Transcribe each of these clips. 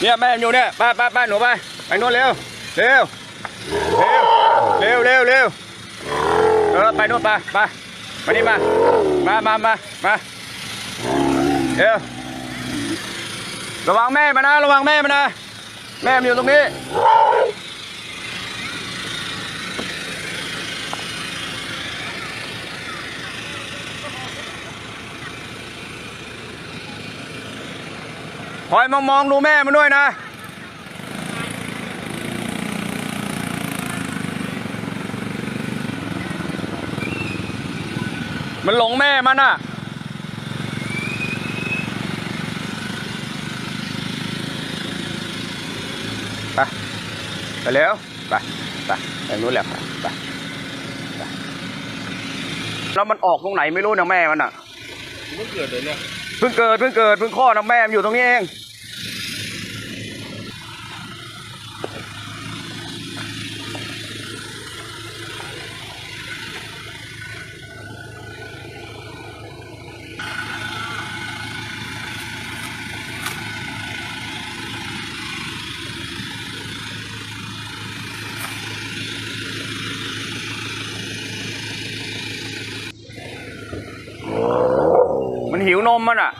เนี่ยแม่อยู่เนี่ยไปไปไปหนูไปไปนู่นเร็วเร็วเร็วเร็วเร็วเออไปนู่นไปไปมานี่มามามามามาเร็วระวังแม่มานะระวังแม่มานะแม่มันอยู่ตรงนี้ คอยมองมองดูแม่มันด้วยนะ มันหลงแม่มันอะไปไปเร็วไปไปไปนู้นแหละไปไปไปแล้วมันออกตรงไหนไม่รู้นะแม่มันอะ เพิ่งเกิดเลยเนี่ย เพิ่งเกิดเพิ่งเกิดเพิ่งคลอดนะแม่มันอยู่ตรงนี้เอง หิวนมมันอะ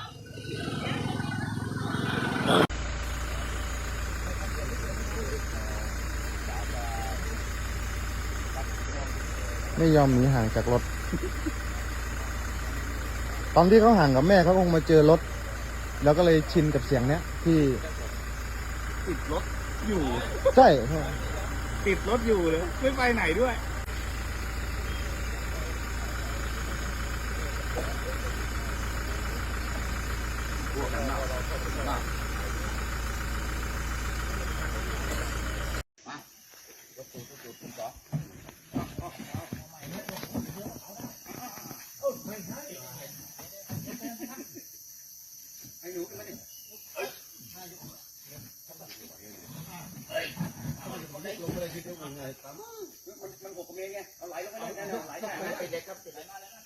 ไม่ยอมหนีห่างจากรถ ตอนที่เขาห่างกับแม่เขาคงมาเจอรถ แล้วก็เลยชินกับเสียงเนี้ยที่ติดรถอยู่ ใช่ ติดรถอยู่เลยไม่ไปไหนด้วย เอาไปไปเข้าสู่ป่าไปไปต้องหาหมดที่นู่นไปหาแม่เลยไปไม่ต้องหาคนเลยป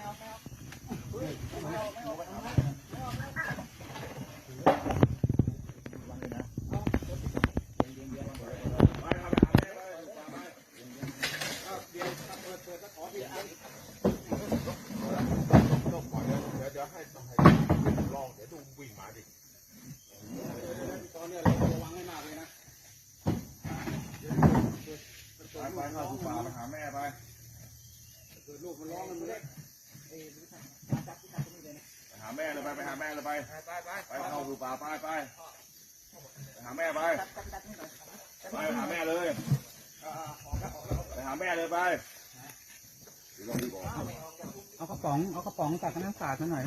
าสู่ป่าไปหาแม่ไปลูกมันร้องมันเลยไปหาแม่เลยไปไปหาแม่เลยไปไปไปไปเข้าสู่ป่าไปไปไปหาแม่ไปไปหาแม่เลยไปหาแม่เลยไปเดี๋ยวเรารีบบอกเอากระป๋องเอากระป๋องตักน้ำสาดมาหน่อย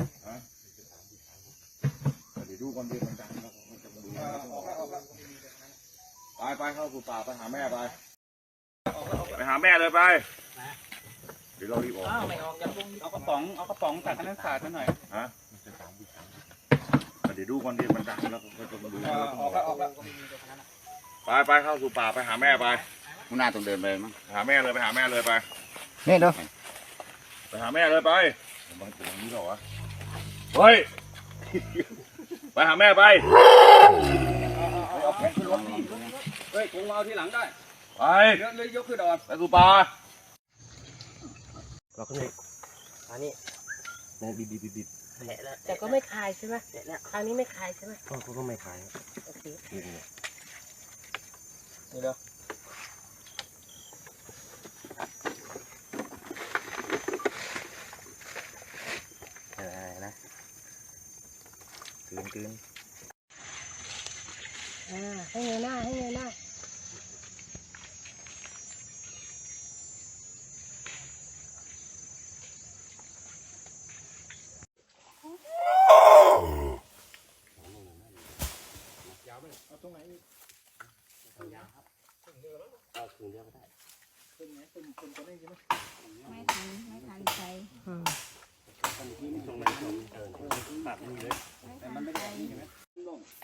เดี๋ยวดูก่อนเดี๋ยวมันดังแล้วมันจะมาดูไปไปเข้าสู่ป่าไปหาแม่ไป ไปหาแม่เลยไปเดี๋ยวเรารีบออกเอากระป๋อง เอากระป๋องตักน้ำสาดมาหน่อยฮะเดี๋ยวดูก่อนเดี๋ยวมันดังแล้วมันจะมาดูไปไปเข้าสู่ป่าไปหาแม่ไปคุณน่าต้องเดินไปมั้งไปหาแม่เลยไปหาแม่เลยไปนี่เด้อไปหาแม่เลยไปบางตัวนี้เหรอวะเฮ้ยไปหาแม่ไปเฮ้ยคงเอาที่หลังได้ไปเดี๋ยวเลยยกขึ้นก่อนไปสู่ป่าเราก็เลยอันนี้บิดบิดบิดบิดแหละแล้วแต่ก็ไม่คลายใช่ไหมครั้งนี้ไม่คลายใช่ไหมก็ก็ไม่ขายโอเคนี่นี่นี่เด้ออะไรนะกืนกืนอ่าให้เงยหน้าให้เงยหน้า ไม่ทันไม่ทันใจอืมไม่ทันใจ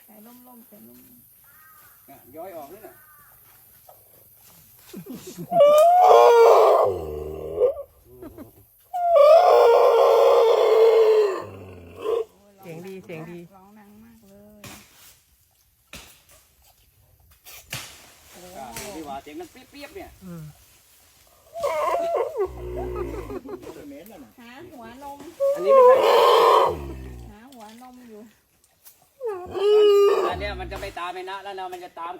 ใจล่มๆใจล่มเนี่ยย้อยออกนี่น่ะเสียงดีเสียงดี ร้องดังมากเลย อ่าดูดีกว่า เสียงมันเปียบๆเนี่ยอืมหาหัวนมอันนี้ไม่ใช่หาหัวนมอยู่ อันเนี้ยมันจะไม่ตามไปนะแล้วนะมันจะตาม